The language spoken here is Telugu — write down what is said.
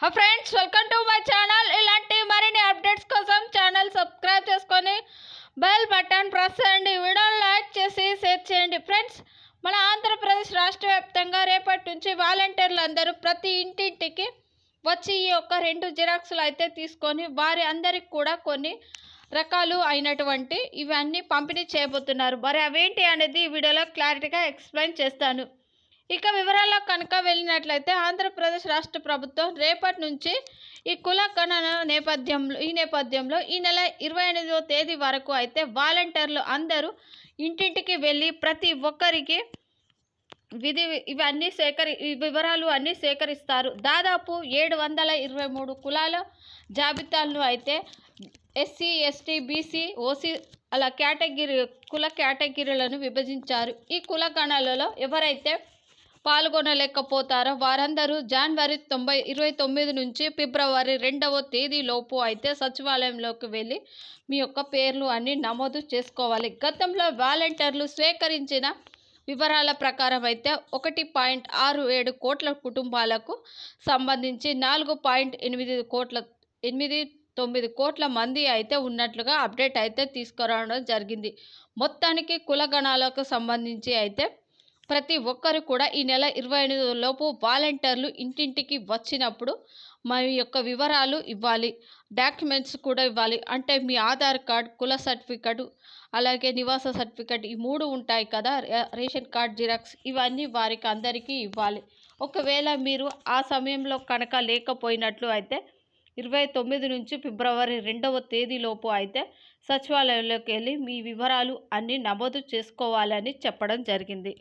హా friends welcome to my channel. ఇలాంటి మరిన్ని అప్డేట్స్ కోసం ఛానల్ సబ్స్క్రైబ్ చేసుకొని బెల్ బటన్ ప్రెస్ చేయండి. వీడియోని లైక్ చేసి షేర్ చేయండి. ఫ్రెండ్స్ మన ఆంధ్రప్రదేశ్ రాష్ట్ర వ్యాప్తంగా రేపటి నుంచి వాలంటీర్లు అందరూ ప్రతి ఇంటింటికి వచ్చి ఈ యొక్క రెండు జిరాక్స్లు అయితే తీసుకొని వారి అందరికి కూడా కొన్ని రకాలు అయినటువంటి ఇవన్నీ పంపిణీ చేయబోతున్నారు. మరి అవేంటి అనేది ఈ వీడియోలో క్లారిటీగా ఎక్స్ప్లెయిన్ చేస్తాను. ఇక వివరాల్లో కనుక వెళ్ళినట్లయితే ఆంధ్రప్రదేశ్ రాష్ట్ర ప్రభుత్వం రేపటి నుంచి ఈ కుల గణన నేపథ్యంలో ఈ నేపథ్యంలో ఈ నెల ఇరవై ఎనిమిదవ తేదీ వరకు అయితే వాలంటీర్లు అందరూ ఇంటింటికి వెళ్ళి ప్రతి ఒక్కరికి విధి ఇవన్నీ సేకరి ఈ వివరాలు అన్నీ సేకరిస్తారు. దాదాపు ఏడు వందల ఇరవై మూడు కులాల జాబితాలను అయితే ఎస్సీ ఎస్టీ బీసీ ఓసీ అలా కేటగిరీ కుల కేటగిరీలను విభజించారు. ఈ కుల గణాలలో ఎవరైతే పాల్గొనలేకపోతారో. వారందరూ జనవరి తొంభై ఇరవై తొమ్మిది నుంచి ఫిబ్రవరి రెండవ తేదీలోపు అయితే సచివాలయంలోకి వెళ్ళి మీ యొక్క పేర్లు అన్నీ నమోదు చేసుకోవాలి. గతంలో వాలంటీర్లు స్వీకరించిన వివరాల ప్రకారం అయితే ఒకటి పాయింట్ ఆరు ఏడు కోట్ల కుటుంబాలకు సంబంధించి నాలుగు పాయింట్ ఎనిమిది కోట్ల ఎనిమిది తొమ్మిది కోట్ల మంది అయితే ఉన్నట్లుగా అప్డేట్ అయితే తీసుకురావడం జరిగింది. మొత్తానికి కులగణాలకు సంబంధించి అయితే ప్రతి ఒక్కరు కూడా ఈ నెల ఇరవై ఎనిమిది లోపు వాలంటీర్లు ఇంటింటికి వచ్చినప్పుడు మా యొక్క వివరాలు ఇవ్వాలి. డాక్యుమెంట్స్ కూడా ఇవ్వాలి. అంటే మీ ఆధార్ కార్డ్ కుల సర్టిఫికెట్ అలాగే నివాస సర్టిఫికెట్ ఈ మూడు ఉంటాయి కదా. రేషన్ కార్డ్ జిరాక్స్ ఇవన్నీ వారికి అందరికీ ఇవ్వాలి. ఒకవేళ మీరు ఆ సమయంలో కనుక లేకపోయినట్లు అయితే ఇరవై తొమ్మిది నుంచి ఫిబ్రవరి రెండవ తేదీలోపు అయితే సచివాలయంలోకి వెళ్ళి మీ వివరాలు అన్నీ నమోదు చేసుకోవాలని చెప్పడం జరిగింది.